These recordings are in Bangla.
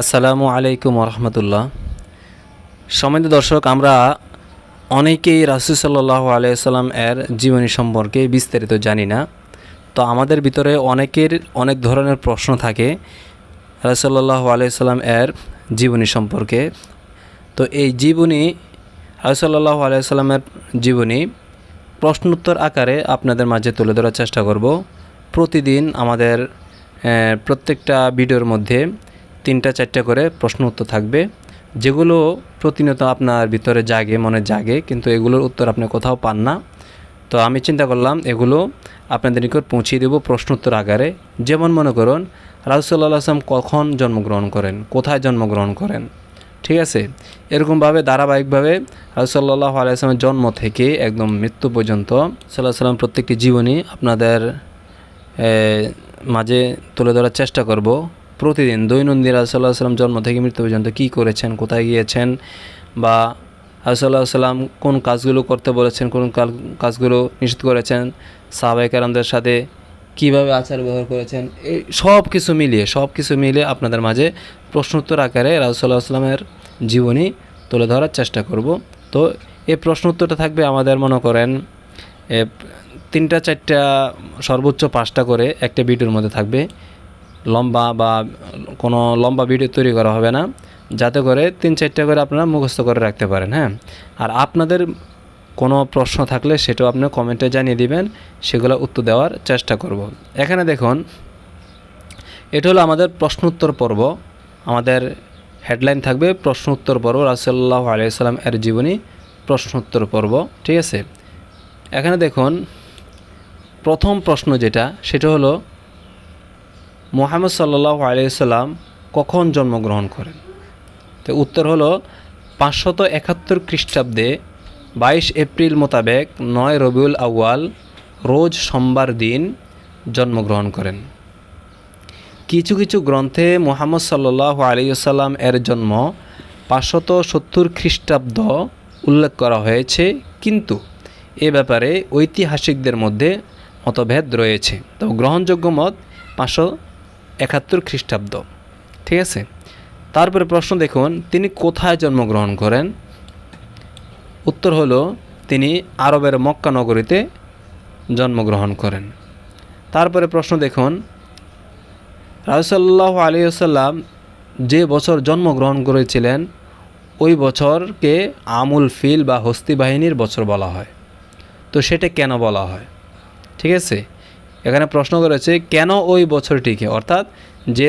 আসসালামু আলাইকুম রহমতুল্লাহ সমিত দর্শক, আমরা অনেকেই রাসুল সাল্লাহ আলাইসাল্লাম এর জীবনী সম্পর্কে বিস্তারিত জানি না। তো আমাদের ভিতরে অনেকের অনেক ধরনের প্রশ্ন থাকে রাসুল্লাহ আলাইসাল্লাম এর জীবনী সম্পর্কে। তো এই জীবনী রাসুল্লাহ আলাইসাল্লামের জীবনী প্রশ্নোত্তর আকারে আপনাদের মাঝে তুলে ধরার চেষ্টা করব। প্রতিদিন আমাদের প্রত্যেকটা ভিডিওর মধ্যে তিনটা, চারটা করে প্রশ্ন উত্তর থাকবে। যেগুলো প্রতিনিয়ত আপনার ভিতরে জাগে, মনে জাগে, কিন্তু এগুলোর উত্তর আপনি কোথাও পান না। তো আমি চিন্তা করলাম, এগুলো আপনাদের নিকট পৌঁছিয়ে দেবো প্রশ্ন উত্তর আকারে। যেমন মনে করুন রাজুসাল্লাহ আসলাম কখন জন্মগ্রহণ করেন? কোথায় জন্মগ্রহণ করেন? ঠিক আছে? এরকমভাবে ধারাবাহিকভাবে রাজুসাল্লাহ আলাইসলামের জন্ম থেকে একদম মৃত্যু পর্যন্ত সাল্লাহ সাল্লাম প্রত্যেকটি জীবনী আপনাদের মাঝে তুলে ধরার চেষ্টা করব। প্রতিদিন দৈনন্দিন রাজসাল্লাহ সাল্লাম জন্ম থেকে মৃত্যু পর্যন্ত কী করেছেন? কোথায় গিয়েছেন? বা রাজসাল্লাহ সাল্লাম কোন কাজগুলো করতে বলেছেন? কোন কাজগুলো নিষেধ করেছেন? সাহাবাহিকারামদের সাথে কীভাবে আচার ব্যবহার করেছেন? এই সব কিছু মিলিয়ে সব কিছু মিলিয়ে আপনাদের মাঝে প্রশ্নোত্তর আকারে রাজসাল্লাহ আসলামের জীবনী তুলে ধরার চেষ্টা করব। তো এই প্রশ্নোত্তরটা থাকবে আমাদের, মনে করেন তিনটা, চারটা, সর্বোচ্চ পাঁচটা করে একটা ভিডিওর মধ্যে থাকবে। লম্বা বা কোনো লম্বা ভিডিও তৈরি করা হবে না। যাতে করে তিন চারটা করে আপনারা মুখস্থ করে রাখতে পারেন হ্যাঁ? আর আপনাদের কোনো প্রশ্ন থাকলে সেটাও আপনি কমেন্টে জানিয়ে দিবেন, সেগুলো উত্তর দেওয়ার চেষ্টা করব। এখানে দেখুন, এটা হলো আমাদের প্রশ্নোত্তর পর্ব। আমাদের হেডলাইন থাকবে প্রশ্নোত্তর পর্ব রাসুল্লাহ আলিয়াল্লাম এর জীবনী প্রশ্নোত্তর পর্ব, ঠিক আছে? এখানে দেখুন, প্রথম প্রশ্ন যেটা, সেটা হলো মোহাম্মদ সাল্লাহ আলিয়াল্লাম কখন জন্মগ্রহণ করেন? তো উত্তর হলো পাঁচশত একাত্তর খ্রিস্টাব্দে বাইশ এপ্রিল মোতাবেক নয় রবিউল আউয়াল রোজ সোমবার দিন জন্মগ্রহণ করেন। কিছু কিছু গ্রন্থে মোহাম্মদ সাল্লাহ আলিয়াল্লাম এর জন্ম পাঁচশত সত্তর খ্রিস্টাব্দ উল্লেখ করা হয়েছে, কিন্তু এ ব্যাপারে ঐতিহাসিকদের মধ্যে মতভেদ রয়েছে। তো গ্রহণযোগ্য মত পাঁচশো একাত্তর খ্রিস্টাব্দ। ঠিক আছে? তারপরে প্রশ্ন দেখুন, তিনি কোথায় জন্মগ্রহণ করেন? উত্তর হলো, তিনি আরবের মক্কা নগরীতে জন্মগ্রহণ করেন। তারপরে প্রশ্ন দেখুন রাজসাল্লাহ আলিয়াল্লাম যে বছর জন্মগ্রহণ করেছিলেন, ওই বছরকে আমুল ফিল বা হস্তি বাহিনীর বছর বলা হয়। তো সেটা কেন বলা হয়? ঠিক আছে? এখানে প্রশ্ন করেছে, কেন ওই বছরটিকে? অর্থাৎ যে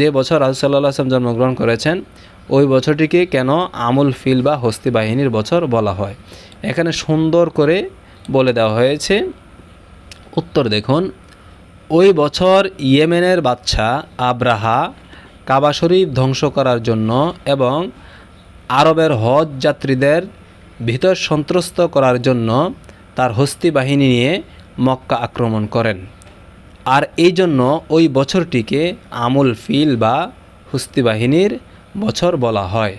যে বছর রাজসাল্লাহ আসলাম জন্মগ্রহণ করেছেন, ওই বছরটিকে কেন আমুল ফিল বা হস্তি বাহিনীর বছর বলা হয়? এখানে সুন্দর করে বলে দেওয়া হয়েছে, উত্তর দেখুন, ওই বছর ইয়েমেনের বাদশা আব্রাহা কাবা শরীফ ধ্বংস করার জন্য এবং আরবের হজ যাত্রীদের ভিতর সন্ত্রস্ত করার জন্য তার হস্তি বাহিনী নিয়ে মক্কা আক্রমণ করেন। আর এই জন্য ওই বছরটিকে আমুল ফিল বা হস্তি বাহিনীর বছর বলা হয়।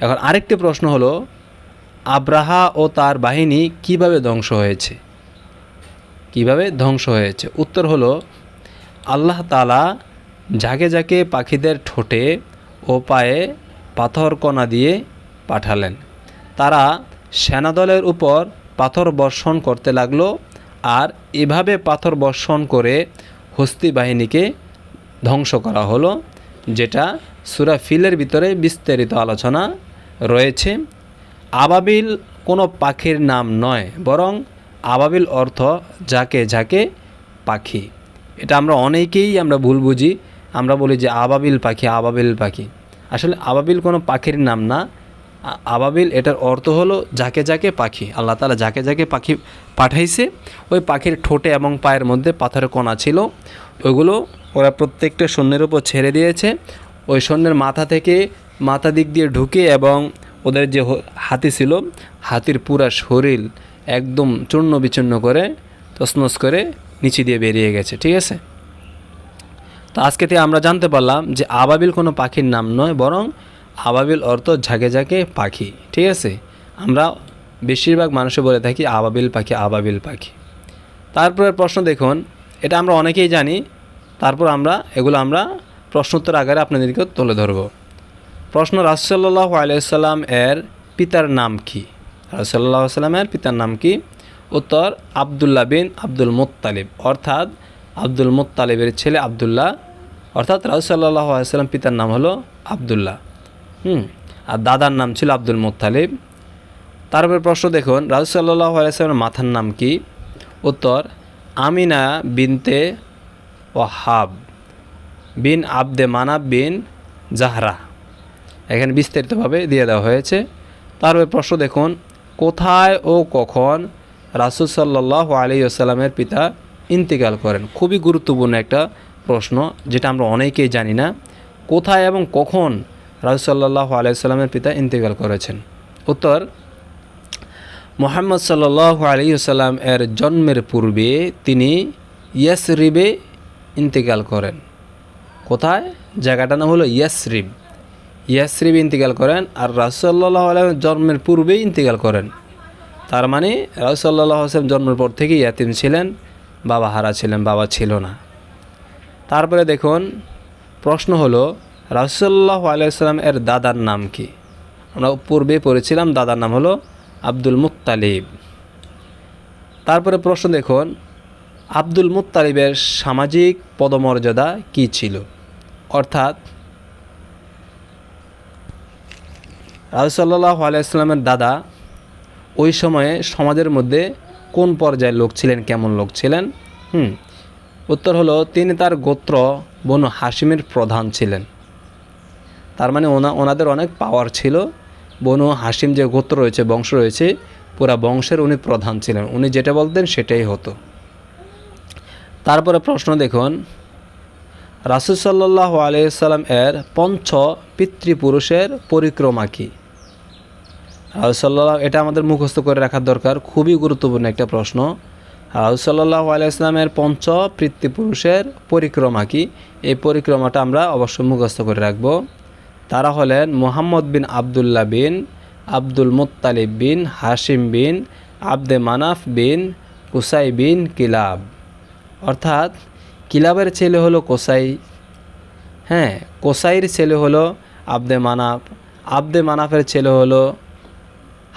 এখন আরেকটি প্রশ্ন হলো, আব্রাহা ও তার বাহিনী কীভাবে ধ্বংস হয়েছে? কীভাবে ধ্বংস হয়েছে? উত্তর হলো, আল্লাহ তালা ঝাঁকে ঝাঁকে পাখিদের ঠোঁটে ও পায়ে পাথর কণা দিয়ে পাঠালেন। তারা সেনাদলের উপর পাথর বর্ষণ করতে লাগল আর এভাবে পাথর বর্ষণ করে হস্তি বাহিনীকে ধ্বংস করা হলো, যেটা সুরা ফিলের ভিতরে বিস্তারিত আলোচনা রয়েছে। আবাবিল কোনো পাখির নাম নয়, বরং আবাবিল অর্থ যাকে যাকে পাখি। এটা আমরা অনেকেই আমরা ভুল বুঝি, আমরা বলি যে আবাবিল পাখি আবাবিল পাখি। আসলে আবাবিল কোনো পাখির নাম না আবাবিল, এটার অর্থ হলো যাকে যাকে পাখি। আল্লাহ তালা যাকে যাকে পাখি পাঠাইছে, ওই পাখির ঠোঁটে এবং পায়ের মধ্যে পাথরের কণা ছিল। ওইগুলো ওরা প্রত্যেকটা সৈন্যের উপর ছেড়ে দিয়েছে। ওই সৈন্যের মাথা থেকে মাথা দিক দিয়ে ঢুকে এবং ওদের যে হাতি ছিল, হাতির পুরা শরীর একদম চূর্ণ বিচূর্ণ করে তসনস করে নিচে দিয়ে বেরিয়ে গেছে, ঠিক আছে? তো আজকে থেকে আমরা জানতে পারলাম যে আবাবিল কোনো পাখির নাম নয়, বরং আবাবিল অর্থ ঝাঁকে ঝাঁকে পাখি, ঠিক আছে? আমরা বেশিরভাগ মানুষে বলে থাকি আবাবিল পাখি আবাবিল পাখি। তারপরে প্রশ্ন দেখুন, এটা আমরা অনেকেই জানি, তারপর আমরা, এগুলো আমরা প্রশ্নোত্তর আকারে আপনাদেরকে তুলে ধরব। প্রশ্ন রাসুসাল্লাহ আলাইসাল্লাম এর পিতার নাম কি? রাসুসাল্লাহ সাল্লামের পিতার নাম কি? উত্তর, আবদুল্লাহ বিন আব্দুল মুত্তালিব। অর্থাৎ আব্দুল মুত্তালিবের ছেলে আবদুল্লাহ, অর্থাৎ রাসুসাল্লাহ আলাইসাল্লাম পিতার নাম হলো আবদুল্লাহ। হুম, আর দাদার নাম ছিল আব্দুল মুত্তালিব। তারপরে প্রশ্ন দেখুন রাজুসাল্লাহ আলাইসলামের মাথার নাম কি? উত্তর, আমিনা বিনতে ওয়াহাব বিন আবদে মানাব বিন জাহরা। এখানে বিস্তারিতভাবে দিয়ে দেওয়া হয়েছে। তারপরে প্রশ্ন দেখুন, কোথায় ও কখন রাসুল সাল্লাহ আলী আসসালামের পিতা ইন্তেকাল করেন? খুবই গুরুত্বপূর্ণ একটা প্রশ্ন, যেটা আমরা অনেকেই জানি না। কোথায় এবং কখন রাসুসাল্লাহ আলাইসাল্লামের পিতা ইন্তেকাল করেছেন। উত্তর, মোহাম্মদ সাল্লাহ আলী সাল্লাম এর জন্মের পূর্বে তিনি ইয়াসরিবে ইন্তেকাল করেন। কোথায়? জায়গাটার নাম হলো ইয়াসরিব। ইয়াসরিব ইন্তেকাল করেন আর রাসুসাল্লাহ আলম জন্মের পূর্বেই ইন্তেকাল করেন। তার মানে রাসুসাল্লাহ আসলাম জন্মের পর থেকেই ইয়াতিম ছিলেন, বাবা হারা ছিলেন, বাবা ছিল না। তারপরে দেখুন, প্রশ্ন হলো রাসুসাল্লাহ আলাইসাল্লাম এর দাদার নাম কি? আমরা পূর্বে পড়েছিলাম, দাদার নাম হলো আব্দুল মুত্তালিব। তারপরে প্রশ্ন দেখুন, আব্দুল মুত্তালিবের সামাজিক পদমর্যাদা কি ছিল? অর্থাৎ রাজসাল্লাহ আলাইস্লামের দাদা ওই সময়ে সমাজের মধ্যে কোন পর্যায়ের লোক ছিলেন, কেমন লোক ছিলেন? হুম, উত্তর হলো তিনি তার গোত্র বনু হাসিমের প্রধান ছিলেন। তার মানে ওনা, ওনাদের অনেক পাওয়ার ছিল। বনু হাসিম যে গোত্র রয়েছে, বংশ রয়েছে, পুরা বংশের উনি প্রধান ছিলেন। উনি যেটা বলতেন সেটাই হতো। তারপরে প্রশ্ন দেখুন, রাসুল সাল্লাহ আলিয়াল্লাম এর পঞ্চ পিতৃপুরুষের পরিক্রমা কী? রাহুসাল্লাহ এটা আমাদের মুখস্থ করে রাখার দরকার, খুবই গুরুত্বপূর্ণ একটা প্রশ্ন। রাহুসাল্লাহ আলাইসলামের পঞ্চ পিতৃপুরুষের পরিক্রমা কি? এই পরিক্রমাটা আমরা অবশ্যই মুখস্থ করে রাখব। তারা হলেন Muhammad bin Abdullah bin, Abdul Muttalib bin, Hashim bin, Abde Manaf bin, Qusai bin, Kilab. অর্থাৎ কিলাবের ছেলে হলো কোসাই। হ্যাঁ কোসাইয়ের ছেলে হলো আবদে মানাফ। আবদে মানাফের ছেলে হলো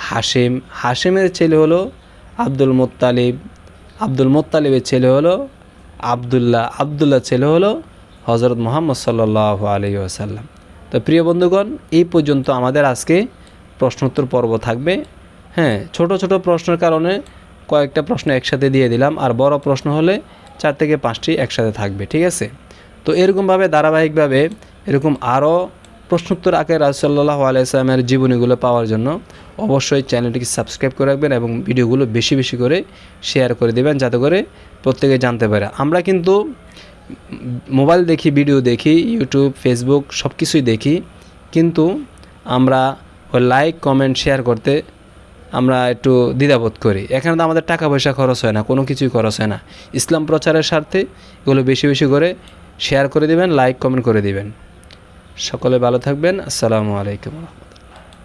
হাসিম হাসিমের ছেলে হলো আব্দুল মুত্তালিব। আব্দুল মুত্তালিবের ছেলে হলো আবদুল্লাহ। আবদুল্লাহ ছেলে হলো হজরত মোহাম্মদ সাল্লাহ আলী আসাল্লাম তো প্রিয় বন্ধুগণ, এই পর্যন্ত আমাদের আজকে প্রশ্নোত্তর পর্ব থাকবে। হ্যাঁ ছোট ছোট প্রশ্নের কারণে কয়েকটা প্রশ্ন একসাথে দিয়ে দিলাম, আর বড় প্রশ্ন হলে চার থেকে পাঁচটি একসাথে থাকবে, ঠিক আছে? তো এরকমভাবে, ধারাবাহিকভাবে এরকম আরও প্রশ্নোত্তর আগে রাজসাল্লাহ আলাইসলামের জীবনীগুলো পাওয়ার জন্য অবশ্যই চ্যানেলটিকে সাবস্ক্রাইব করে রাখবেন এবং ভিডিওগুলো বেশি বেশি করে শেয়ার করে দেবেন, যাতে করে প্রত্যেকে জানতে পারে। আমরা কিন্তু মোবাইল দেখি, ভিডিও দেখি, ইউটিউব, ফেসবুক সব কিছুই দেখি। কিন্তু আমরা ওই লাইক কমেন্ট শেয়ার করতে আমরা একটু দ্বিধাবোধ করি। এখানে তো আমাদের টাকা পয়সা খরচ হয় না, কোনো কিছুই খরচ হয় না। ইসলাম প্রচারের স্বার্থে এগুলো বেশি বেশি করে শেয়ার করে দিবেন লাইক কমেন্ট করে দিবেন। সকলে ভালো থাকবেন। আসসালামু আলাইকুম।